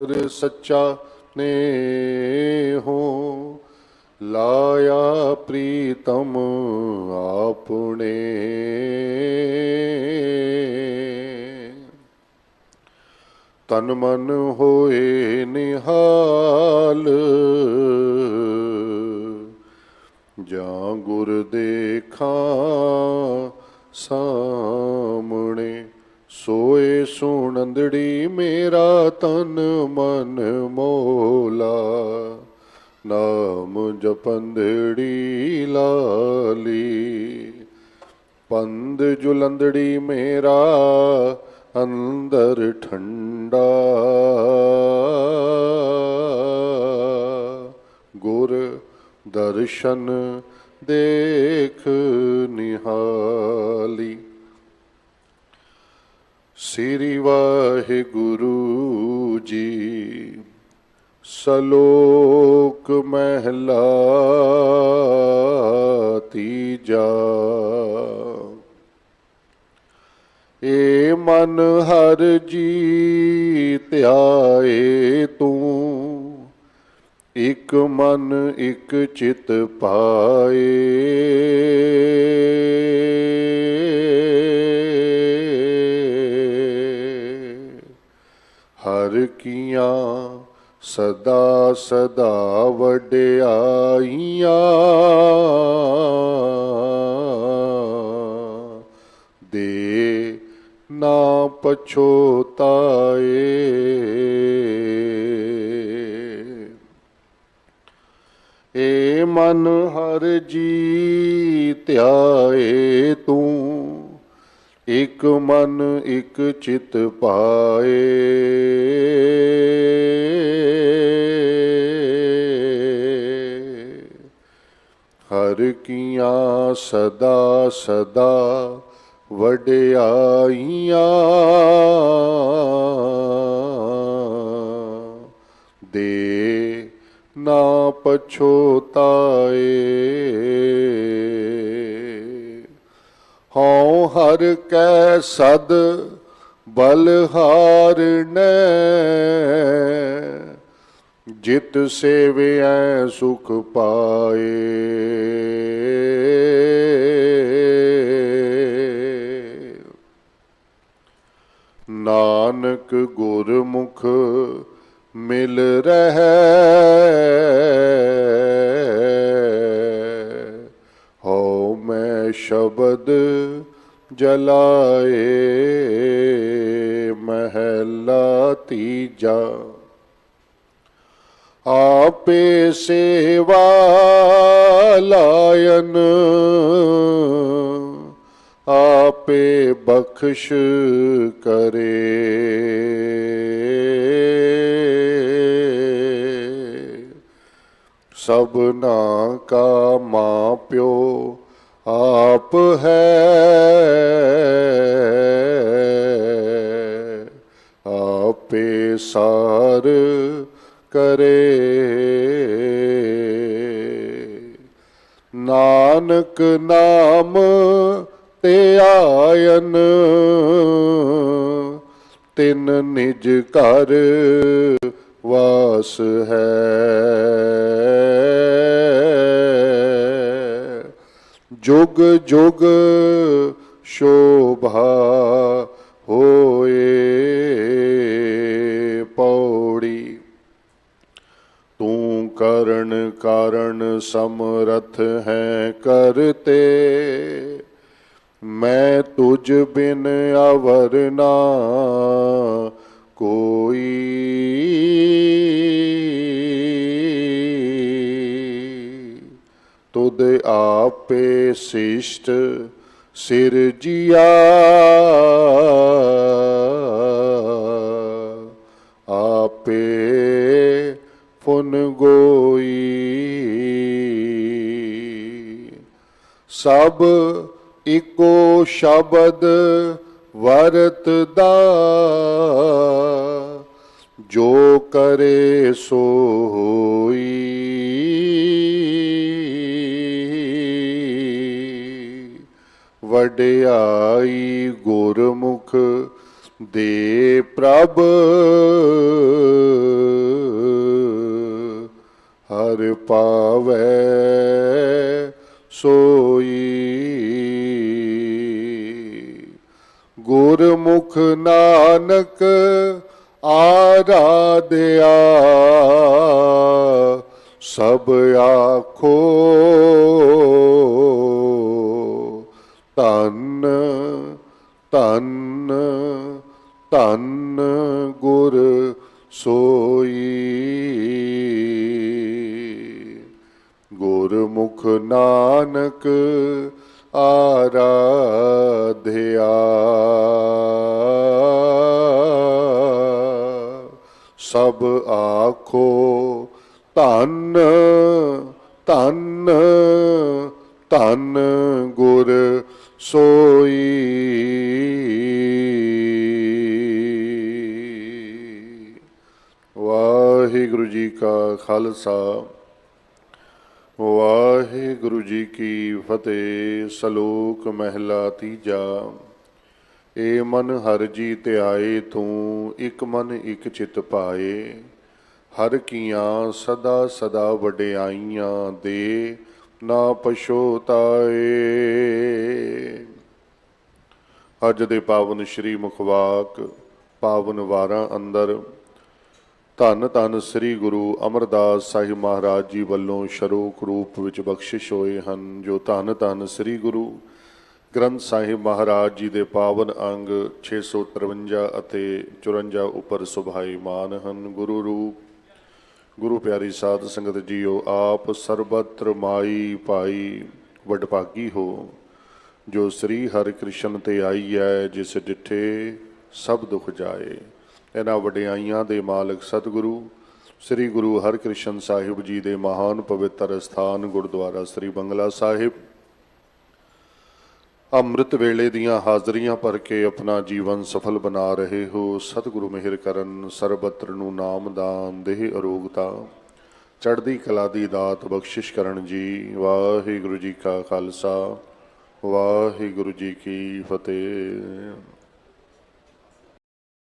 ਗੁਰ ਸੱਚਾ ਨੇ ਹੋ ਲਾਇਆ ਪ੍ਰੀਤਮ ਆਪਣੇ। ਤਨ ਮਨ ਹੋਏ ਨਿਹਾਲ, ਜਾਂ ਗੁਰ ਦੇਖਾਂ ਸਾਹਮਣੇ। ਸੋਏ ਸੁਣੰਦੜੀ ਮੇਰਾ ਤਨ ਮਨ ਮੋਲਾ। ਨਾਮ ਜਪੰਦੜੀ ਲਾਲੀ। ਪੰਦ ਜੁਲੰਦੜੀ ਮੇਰਾ ਅੰਦਰ ਠੰਡਾ। ਗੁਰ ਦਰਸ਼ਨ ਦੇਖ ਨਿਹਾਲੀ। ਸ੍ਰੀ ਵਾਹਿਗੁਰੂ ਜੀ। ਸਲੋਕ ਮਹਿਲਾ ਤੀਜਾ। ਏ ਮਨ ਹਰ ਜੀ ਧਿਆਏ ਤੂੰ, ਇਕ ਮਨ ਇਕ ਚਿਤ ਪਾਏ। ਹਰ ਕੀਆਂ ਸਦਾ ਸਦਾ ਵਡਿਆਈਆਂ। ਦੇ ਨਾ ਪਛੋਤਾਏ ਏ ਮਨ ਹਰ ਜੀ ਧਿਆਏ। ਤੂੰ ਇਕ ਮਨ ਇਕ ਚਿਤ ਪਾਏ। ਹਰ ਕੀਆਂ ਸਦਾ ਸਦਾ ਵਡਿਆਈਆਂ। ਦੇ ਨਾ ਪਛੋਤਾਏ ਹਉ ਹਰ ਕੈ ਸਦ ਬਲਹਾਰਣੈ ਜਿਤ ਸੇਵਿਐ ਸੁਖ ਪਾਏ। ਨਾਨਕ ਗੁਰਮੁਖ ਮਿਲ ਰਹਿ। ਹਉ ਮੈਂ ਸ਼ਬਦ ਜਲਾਏ ਮਹਿਲਾ ਤੀਜਾ। ਆਪੇ ਸੇਵਾ ਲਾਇਨ ਆਪੇ ਬਖਸ਼ ਕਰੇ। ਸਭਨਾ ਕਾ ਮਾਂ ਪਿਓ ਆਪ ਹੈ। ਆਪੇ ਸਾਰ ਕਰੇ। ਨਾਨਕ ਨਾਮ ਤੇ ਆਇਨ ਤਿਨ ਨਿਜ ਘਰ ਵਾਸ ਹੈ। ਜੁਗ ਜੁਗ ਸ਼ੋਭਾ ਹੋਏ ਪੌੜੀ। ਤੂੰ ਕਰਨ ਕਾਰਨ ਸਮਰਥ ਹੈ ਕਰਤੇ ਮੈਂ ਤੁਝ ਬਿਨ ਅਵਰ ਨਾ ਕੋਈ। ਤੁਧ ਆਪੇ ਸਿਸ਼ਟ ਸਿਰਜਿਆ ਆਪੇ ਫੁਨ ਗੋਈ। ਸਭ ਇਕੋ ਸ਼ਬਦ ਵਰਤਦਾ। ਜੋ ਕਰੇ ਸੋ ਹੋਈ ਵਡਿਆਈ ਗੁਰਮੁਖ ਦੇ ਪ੍ਰਭ। ਹਰ ਪਾਵੈ ਸੋਈ। ਗੁਰਮੁਖ ਨਾਨਕ ਆਰਾਧਿਆ ਸਭ ਆਖੋ। ਧੰਨ ਧੰਨ ਧੰਨ ਗੁਰ ਸੋਈ। ਗੁਰਮੁਖ ਨਾਨਕ ਆਰਾਧਿਆ। ਸਭ ਆਖੋ ਧੰਨ ਧੰਨ ਧੰਨ ਗੁਰ ਸੋਈ। ਵਾਹਿਗੁਰੂ ਜੀ ਕਾ ਖਾਲਸਾ। ਵਾਹਿਗੁਰੂ ਜੀ ਕੀ ਫਤਿਹ। ਸ਼ਲੋਕ ਮਹਿਲਾ ਤੀਜਾ। ਏ ਮਨ ਹਰ ਜੀ ਧਿਆਏ, ਤੂੰ ਇੱਕ ਮਨ ਇੱਕ ਚਿਤ ਪਾਏ। ਹਰ ਕੀਆਂ ਸਦਾ ਸਦਾ ਵਡਿਆਈਆਂ ਦੇ। ਨਾ ਪਛੋਤਾਏ ਅੱਜ ਦੇ ਪਾਵਨ ਸ਼੍ਰੀ ਮੁਖਵਾਕ, ਪਾਵਨ ਵਾਰਾਂ ਅੰਦਰ ਧੰਨ ਧੰਨ ਸ੍ਰੀ ਗੁਰੂ ਅਮਰਦਾਸ ਸਾਹਿਬ ਮਹਾਰਾਜ ਜੀ ਵੱਲੋਂ ਸ਼ਰੂਕ ਰੂਪ ਵਿੱਚ ਬਖਸ਼ਿਸ਼ ਹੋਏ ਹਨ, ਜੋ ਧੰਨ ਧੰਨ ਸ੍ਰੀ ਗੁਰੂ ਗ੍ਰੰਥ ਸਾਹਿਬ ਮਹਾਰਾਜ ਜੀ ਦੇ ਪਾਵਨ ਅੰਗ 653 ਅਤੇ 54 ਉੱਪਰ ਸੁਭਾਈਮਾਨ ਹਨ। ਗੁਰੂ ਰੂਪ ਗੁਰੂ ਪਿਆਰੀ ਸਾਧ ਸੰਗਤ ਜੀਓ, ਆਪ ਸਰਬਤਰ ਮਾਈ ਭਾਈ ਵਡਭਾਗੀ ਹੋ, ਜੋ ਸ੍ਰੀ ਹਰਿ ਕ੍ਰਿਸ਼ਨ ਤੇ ਆਈ ਹੈ ਜਿਸ ਡਿਠੇ ਸਭ ਦੁਖ ਜਾਏ। ਇਹਨਾਂ ਵਡਿਆਈਆਂ ਦੇ ਮਾਲਕ ਸਤਿਗੁਰੂ, ਸ੍ਰੀ ਗੁਰੂ ਹਰਿਕ੍ਰਿਸ਼ਨ ਸਾਹਿਬ ਜੀ ਦੇ ਮਹਾਨ ਪਵਿੱਤਰ ਸਥਾਨ ਗੁਰਦੁਆਰਾ ਸ੍ਰੀ ਬੰਗਲਾ ਸਾਹਿਬ ਅੰਮ੍ਰਿਤ ਵੇਲੇ ਦੀਆਂ ਹਾਜ਼ਰੀਆਂ ਭਰ ਕੇ ਆਪਣਾ ਜੀਵਨ ਸਫਲ ਬਣਾ ਰਹੇ ਹੋ। ਸਤਿਗੁਰੂ ਮਿਹਰ ਕਰਨ, ਸਰਬਤਰ ਨੂੰ ਨਾਮ ਦਾਨ, ਦੇਹ ਅਰੋਗਤਾ ਚੜ੍ਹਦੀ ਕਲਾ ਦੀ ਦਾਤ ਬਖਸ਼ਿਸ਼ ਕਰਨ ਜੀ। ਵਾਹਿਗੁਰੂ ਜੀ ਕਾ ਖਾਲਸਾ, ਵਾਹਿਗੁਰੂ ਜੀ ਕੀ ਫਤਿਹ।